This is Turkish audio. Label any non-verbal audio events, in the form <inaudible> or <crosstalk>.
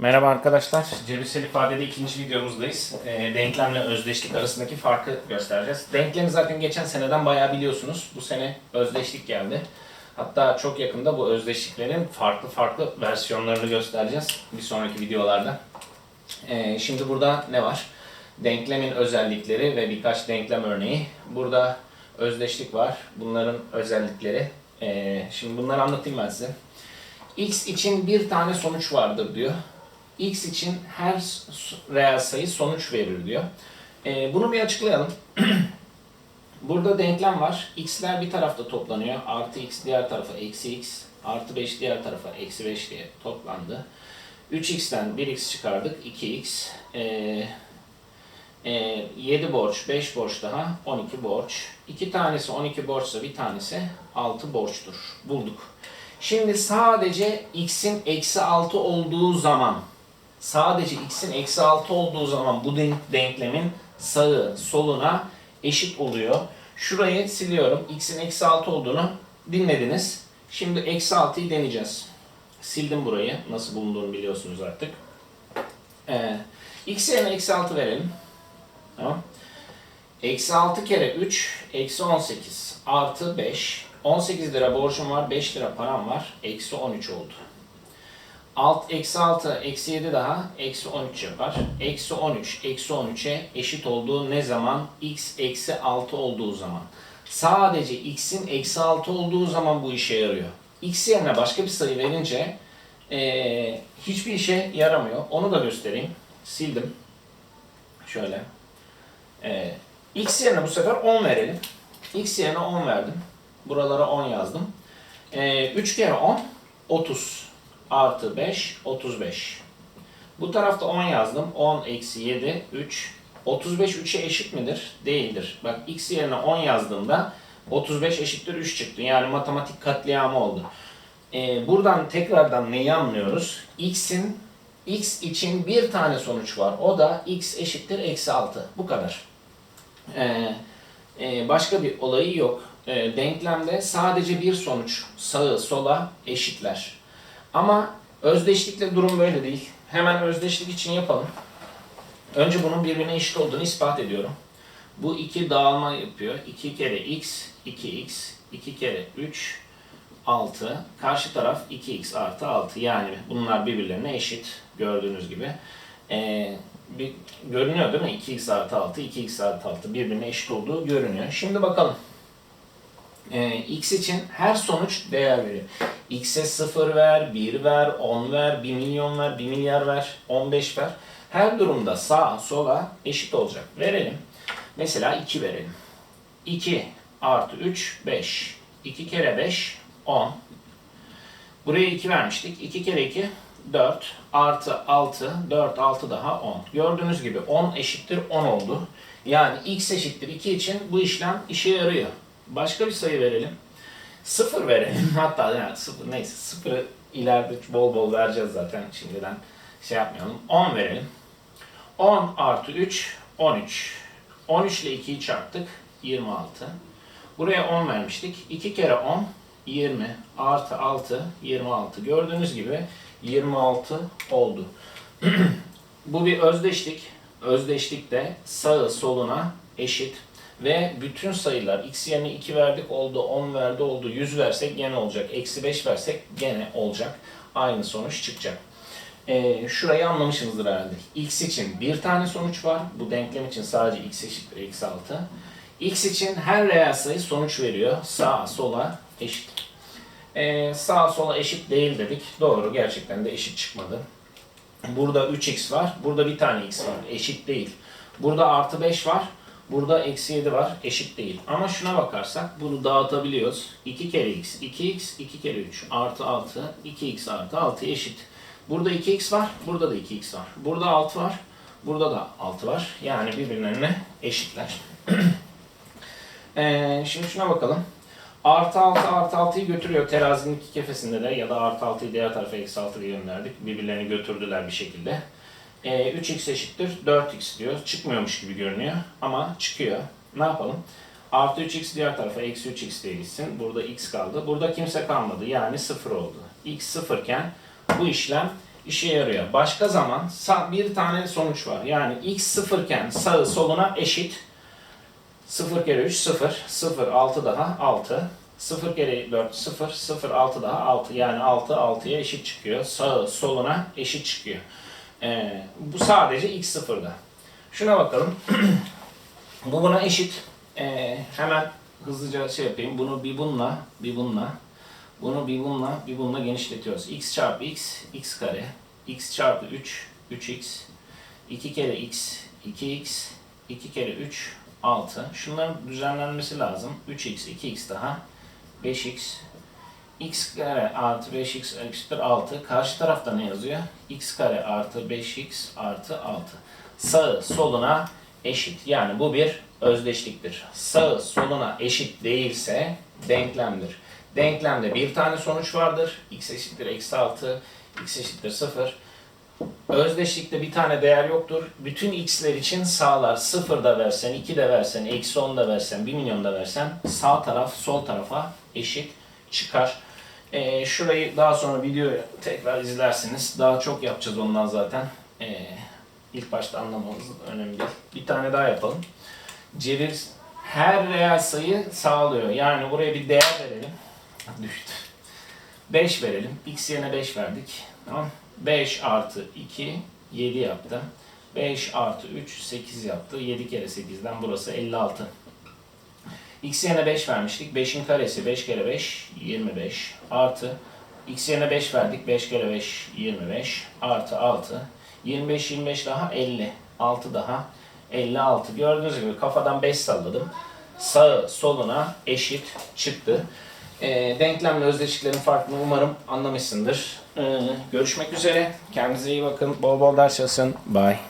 Merhaba arkadaşlar. Cebirsel ifadede ikinci videomuzdayız. Ee, denklemle özdeşlik arasındaki farkı göstereceğiz. Denklemi zaten geçen seneden bayağı biliyorsunuz. Bu sene özdeşlik geldi. Hatta çok yakında bu özdeşliklerin farklı farklı versiyonlarını göstereceğiz bir sonraki videolarda. Ee, şimdi burada ne var? Denklemin özellikleri ve birkaç denklem örneği. Burada özdeşlik var. Bunların özellikleri. Ee, şimdi bunları anlatayım ben size. X için bir tane sonuç vardır diyor. X için her reel sayı sonuç verir diyor. Ee, bunu bir açıklayalım. <clears throat> Burada denklem var. X'ler bir tarafta toplanıyor. Artı X diğer tarafa eksi X. Artı 5 diğer tarafa eksi 5 diye toplandı. 3X'ten 1X çıkardık. 2X. Ee, e, 7 borç, 5 borç daha 12 borç. 2 tanesi 12 borçsa bir tanesi 6 borçtur. Bulduk. Şimdi sadece x'in eksi 6 olduğu zaman sadece x'in eksi 6 olduğu zaman bu denk- denklemin sağı soluna eşit oluyor. Şurayı siliyorum. x'in eksi 6 olduğunu dinlediniz. Şimdi eksi 6'yı deneyeceğiz. Sildim burayı. Nasıl bulunduğunu biliyorsunuz artık. Ee, x yerine eksi 6 verelim. Tamam. Eksi 6 kere 3, eksi 18 artı 5. 18 lira borcum var, 5 lira param var. Eksi 13 oldu. Alt, eksi 6, eksi 7 daha, eksi 13 yapar. Eksi 13, eksi 13'e eşit olduğu ne zaman? x eksi 6 olduğu zaman. Sadece x'in eksi 6 olduğu zaman bu işe yarıyor. x yerine başka bir sayı verince eee, hiçbir işe yaramıyor. Onu da göstereyim. Sildim. Şöyle. Ee, x yerine bu sefer 10 verelim. x yerine 10 verdim. Buralara 10 yazdım. Ee, 3 kere 10 30 artı 5 35. Bu tarafta 10 yazdım. 10 eksi 7 3. 35 3'e eşit midir? Değildir. Bak x yerine 10 yazdığımda 35 eşittir 3 çıktı. Yani matematik katliamı oldu. Ee, buradan tekrardan neyi anlıyoruz? x'in x için bir tane sonuç var. O da x eşittir eksi 6. Bu kadar. Ee, e, başka bir olayı yok. Ee, denklemde sadece bir sonuç sağı sola eşitler. Ama özdeşlikle durum böyle değil. Hemen özdeşlik için yapalım. Önce bunun birbirine eşit olduğunu ispat ediyorum. Bu iki dağılma yapıyor. 2 kere x, 2x, 2 kere 3, 6. Karşı taraf 2x artı 6. Yani bunlar birbirlerine eşit gördüğünüz gibi. Ee, bir, görünüyor değil mi? 2x artı 6, 2x artı 6 birbirine eşit olduğu görünüyor. Şimdi bakalım. Ee, x için her sonuç değer veriyor. x'e 0 ver, 1 ver, 10 ver, 1 milyon ver, 1 milyar ver, 15 ver. Her durumda sağa sola eşit olacak. Verelim. Mesela 2 verelim. 2 artı 3, 5. 2 kere 5, 10. Buraya 2 vermiştik. 2 kere 2, 4. Artı 6, 4, 6 daha 10. Gördüğünüz gibi 10 eşittir 10 oldu. Yani x eşittir 2 için bu işlem işe yarıyor. Başka bir sayı verelim. 0 verelim. <laughs> Hatta yani 0 neyse 0'ı ileride bol bol vereceğiz zaten şimdiden şey yapmayalım. 10 verelim. 10 artı 3, 13. 13 ile 2'yi çarptık. 26. Buraya 10 vermiştik. 2 kere 10, 20. Artı 6, 26. Gördüğünüz gibi 26 oldu. <clears throat> Bu bir özdeşlik. Özdeşlik de sağı soluna eşit. Ve bütün sayılar x yerine 2 verdik oldu, 10 verdi oldu, 100 versek gene olacak. Eksi 5 versek gene olacak. Aynı sonuç çıkacak. Ee, şurayı anlamışsınızdır herhalde. x için bir tane sonuç var. Bu denklem için sadece x eşittir eksi 6. x için her reel sayı sonuç veriyor. Sağa sola eşit. Ee, sağa sola eşit değil dedik. Doğru gerçekten de eşit çıkmadı. Burada 3x var. Burada bir tane x var. Eşit değil. Burada artı 5 var. Burada eksi 7 var. Eşit değil. Ama şuna bakarsak bunu dağıtabiliyoruz. 2 kere x, 2x, 2 kere 3 artı 6, 2x artı 6 eşit. Burada 2x var. Burada da 2x var. Burada 6 var. Burada da 6 var. Yani birbirlerine eşitler. <clears throat> Ee, şimdi şuna bakalım. Artı 6 artı 6'yı götürüyor terazinin iki kefesinde de ya da artı 6'yı diğer tarafa eksi 6 diye gönderdik. Birbirlerini götürdüler bir şekilde. Ee, 3x eşittir 4x diyor. Çıkmıyormuş gibi görünüyor ama çıkıyor. Ne yapalım? Artı 3x diğer tarafa eksi 3x diye gitsin. Burada x kaldı. Burada kimse kalmadı. Yani 0 oldu. x 0 iken bu işlem işe yarıyor. Başka zaman bir tane sonuç var. Yani x sıfırken sağı soluna eşit. 0 kere 3 0, 0 6 daha 6. 0 kere 4 0, 0 6 daha 6. Yani 6 6'ya eşit çıkıyor. Sağı soluna eşit çıkıyor. Ee, bu sadece x sıfırda. Şuna bakalım. <clears throat> bu buna eşit. Ee, hemen hızlıca şey yapayım. Bunu bir bununla, bir bununla. Bunu bir bununla, bir bununla genişletiyoruz. x çarpı x, x kare. x çarpı 3, 3x. 2 kere x, 2x. 2 kere 3, 6. Şunların düzenlenmesi lazım. 3x, 2x daha. 5x. X kare artı 5x eşittir 6. Karşı tarafta ne yazıyor? x kare artı 5x artı 6. Sağı soluna eşit. Yani bu bir özdeşliktir. Sağı soluna eşit değilse denklemdir. Denklemde bir tane sonuç vardır. x eşittir eksi 6, x eşittir 0. Özdeşlikte bir tane değer yoktur. Bütün x'ler için sağlar 0 da versen, 2 de versen, eksi 10 da versen, 1 milyon da versen sağ taraf sol tarafa eşit çıkar. Ee, şurayı daha sonra video tekrar izlersiniz. Daha çok yapacağız ondan zaten. Ee, ilk başta anlamamız önemli değil. Bir tane daha yapalım. Cebir her reel sayı sağlıyor. Yani buraya bir değer verelim. Düştü. 5 verelim. X yerine 5 verdik. Tamam. 5 artı 2 7 yaptı. 5 artı 3 8 yaptı. 7 kere 8'den burası 56. X yerine 5 vermiştik. 5'in karesi 5 kere 5 25 artı X yerine 5 verdik. 5 kere 5 25 artı 6 25 25 daha 50 6 daha 56 gördüğünüz gibi kafadan 5 salladım. Sağı soluna eşit çıktı. Ee, denklemle özdeşliklerin farkını umarım anlamışsındır. Ee, görüşmek üzere. Kendinize iyi bakın. Bol bol ders çalışın. Bye.